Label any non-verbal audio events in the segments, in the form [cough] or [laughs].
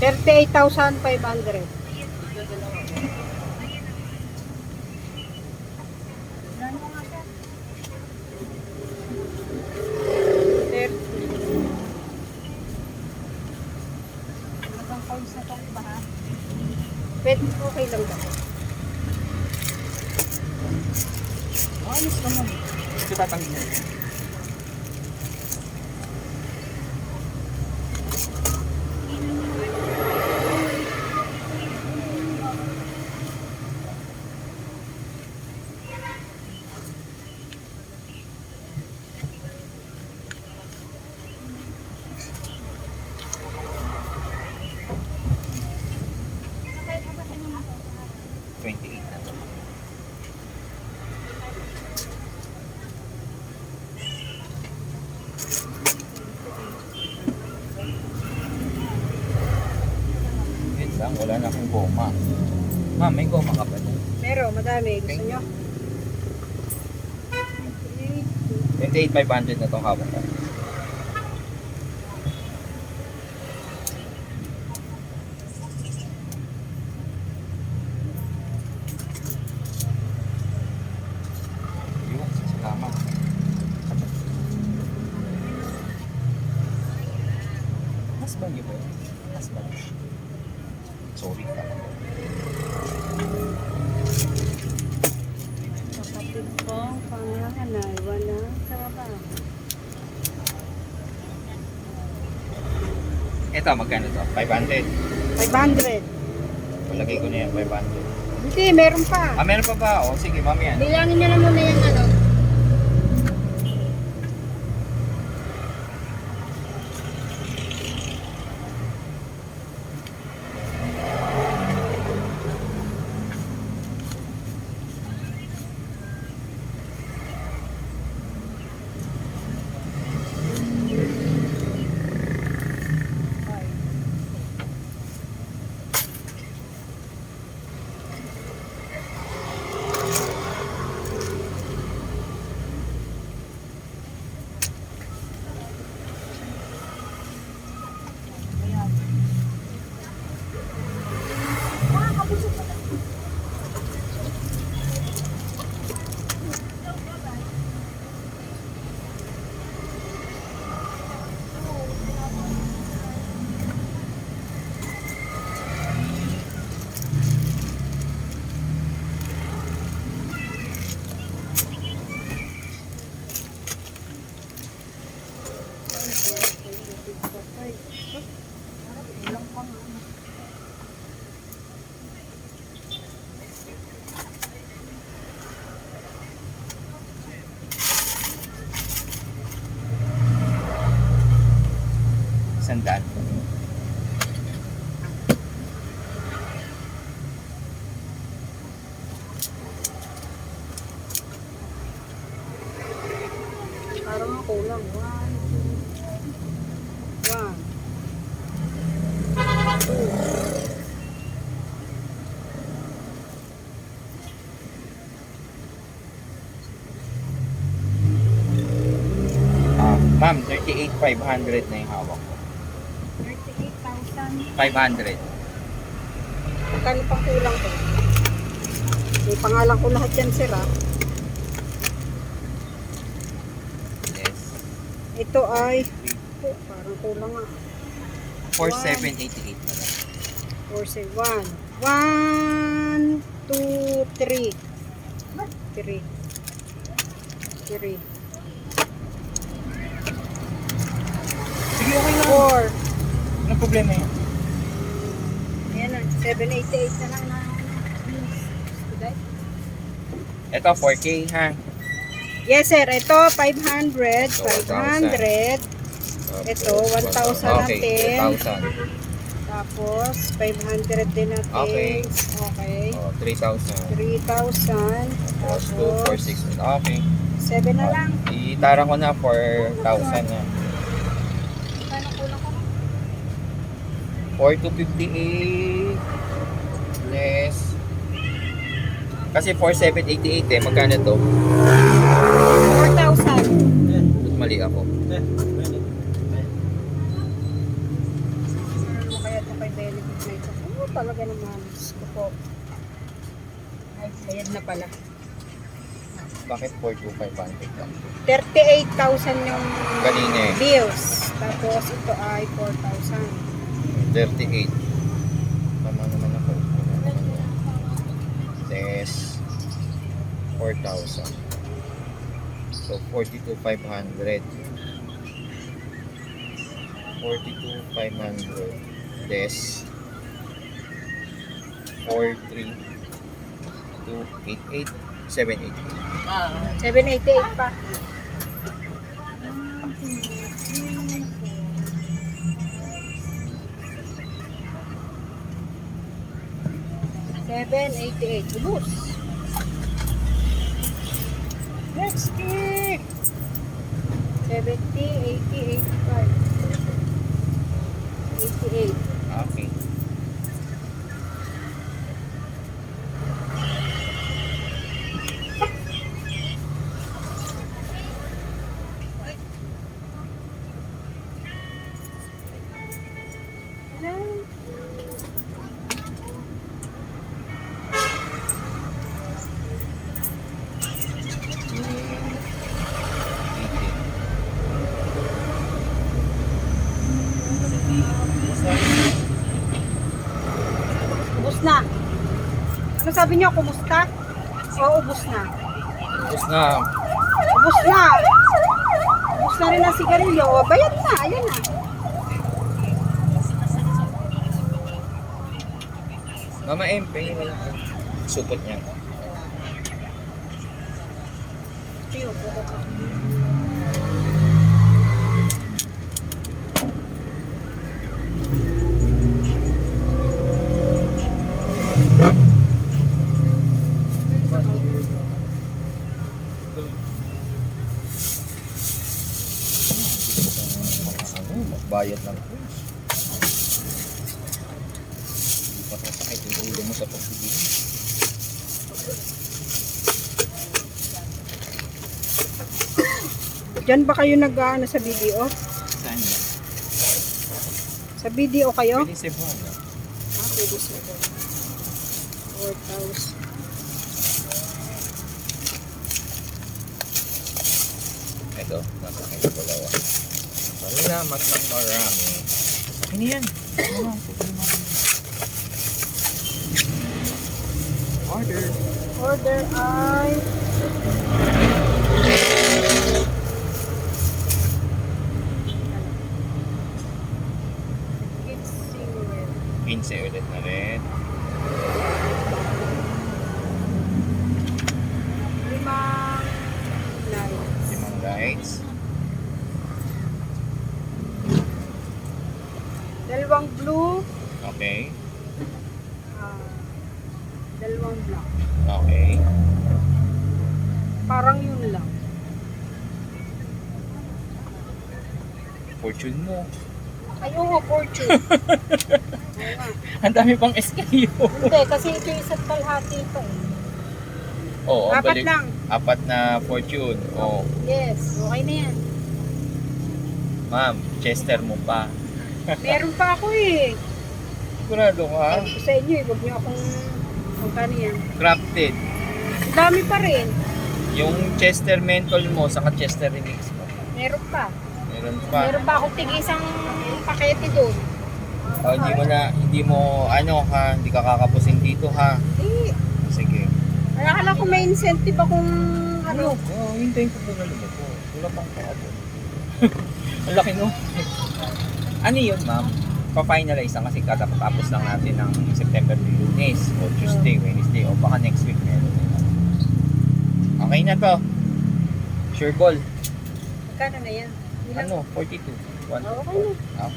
38,500. Thir- Pwede, okay lang ba? Ayos naman. Ito tatanggalin. Goma. Ma'am, may goma ka pa dyan. Meron, madami. Gusto nyo? 28,500 na itong hawak ko. Mas ba yun? Mas? Sorry ka. Kapatid kong panganay, walang trabaho. Ito, magkano to? 500. 500. Palagay ko na yan, 500. Hindi, meron pa. Ah, meron pa ba? O, sige, mamaya. Bilangin nyo na muna yung ano. Sandaan. Parang ang kulang. One, two, one. Ah, ma'am, 38,500 na yung hawak ko. 38,000. 500. Magkano pang kulang ko? May pangalan ko lahat yan, sir, ah. Yes. Ito ay... Oh, parang kulang, ah. 4788 na lang. 4, say 1. 1, 2, 3. 3. 3. Sige, okay na. 4. Anong problema yun? Ayan na, 788 na lang na. Ito, 4K ha. Yes, sir. Ito, 500. Ito, 500. Ito, 1,000 Okay, natin. 1,000. Tapos, 500 din natin. Okay. Okay. Oh, 3,000. 3,000. Tapos 2, 4, 6. Okay. 7 na lang. Itara ko na 4,000 na. Kano kulang ko? 4,258 less kasi 4,788 eh. Magkano to? 4,000. Ba't mali ako? Kaya ito? may benefit na ito. Talaga naman. Diyos ko. Ay, bayad na pala. Bakit 4,2,500 lang? 38,000 yung Kanina eh. bills. Tapos ito ay 4,000. 38. Tama naman ako. Des 4,000. So 42,500. 42,500. Des 43,288. 788. 788 pa. Seven eighty-eight. Ubus. Next week! Seventy, eighty, eighty-five. Eighty-eight. Okay. Ano sabi niyo? Kumusta? O ubus na? Tapos na. Ubus na. Ubus na rin ang sigarilyo. O, bayad na. Ayan na. Mama M, pahingin mo lang. Supot niya. Tiyo, magbayad ng coins. Hindi pa sasakit yung ulo mo sa pagpipili. Diyan ba kayo nag ano, sa video? Saan yan? Sa video kayo? Pwede sa buwan. ah. Ah, pwede siya doon. 4,000. Ito, nasa yung dalawa. Salamat ng marami. Ano yan? Ano? Order. Order ay... 15 ulit na rin. Dalawang blue. Okay. ah, dalawang black. Okay. Parang yun lang. Fortune mo. Ay, oo, fortune. [laughs] Ang dami pang SKU. Hindi, kasi ito yung isa't kalahati pa eh. Oo, ang Apat balik. lang. Apat na fortune. Oo. Yes, okay na yan. Ma'am, Chester mo pa. Meron pa ako eh. Sigurado ka? Sabi ko sa inyo eh, huwag niyo akong magkano yan. Crafted. Ang dami pa rin. Yung Chester Menthol mo, saka Chester Remix mo. Meron pa. Meron pa. Meron pa akong tig isang pakete doon. Oh, hindi mo na, hindi mo, ano ha, hindi ka kakapusin dito ha. Eh, Sige. akala ko may incentive akong ano. Oo, oh, hintayin ko po na lumako. Wala pang kaabot. [laughs] Ang laki no. Ano yun, ma'am? Pa-finalize lang kasi katatapos lang natin ng September to Lunes o hmm. Tuesday, Wednesday o baka next week meron na. Okay na to. Sure goal. Magkano na yan? Ilang? Ano? 42. 1, Oo, okay na. Ah.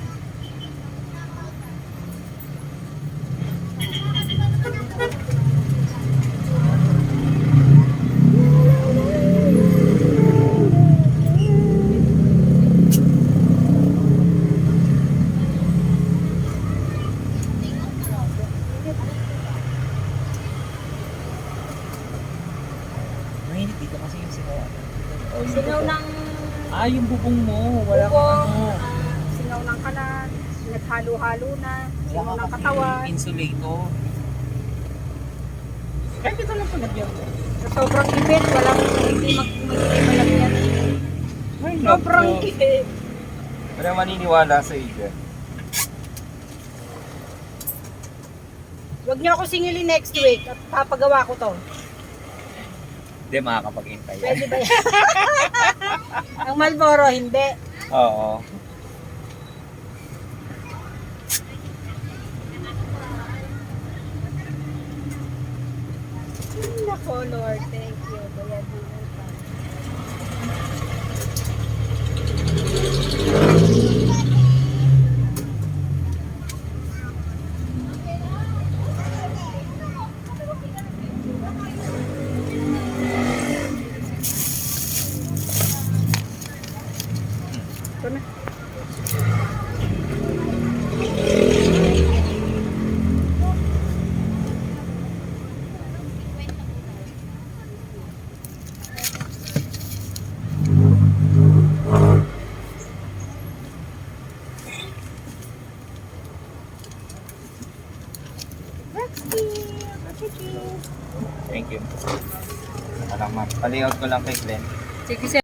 Halo-halo na. Sino ng katawan. insulator. Kahit ito lang palagyan ko. Sa sobrang init, walang hindi mag hindi malagyan. Ay, Sobrang init. Wala maniniwala sa iyo. Huwag niyo ako singilin next week at papagawa ko to. Hindi makakapag-intay yan. Pwede ba yan? [laughs] Ang Malboro, hindi. Oo. ako, Lord. Thank you, Kuya Palayout ko lang kay Glenn. Sige, sir.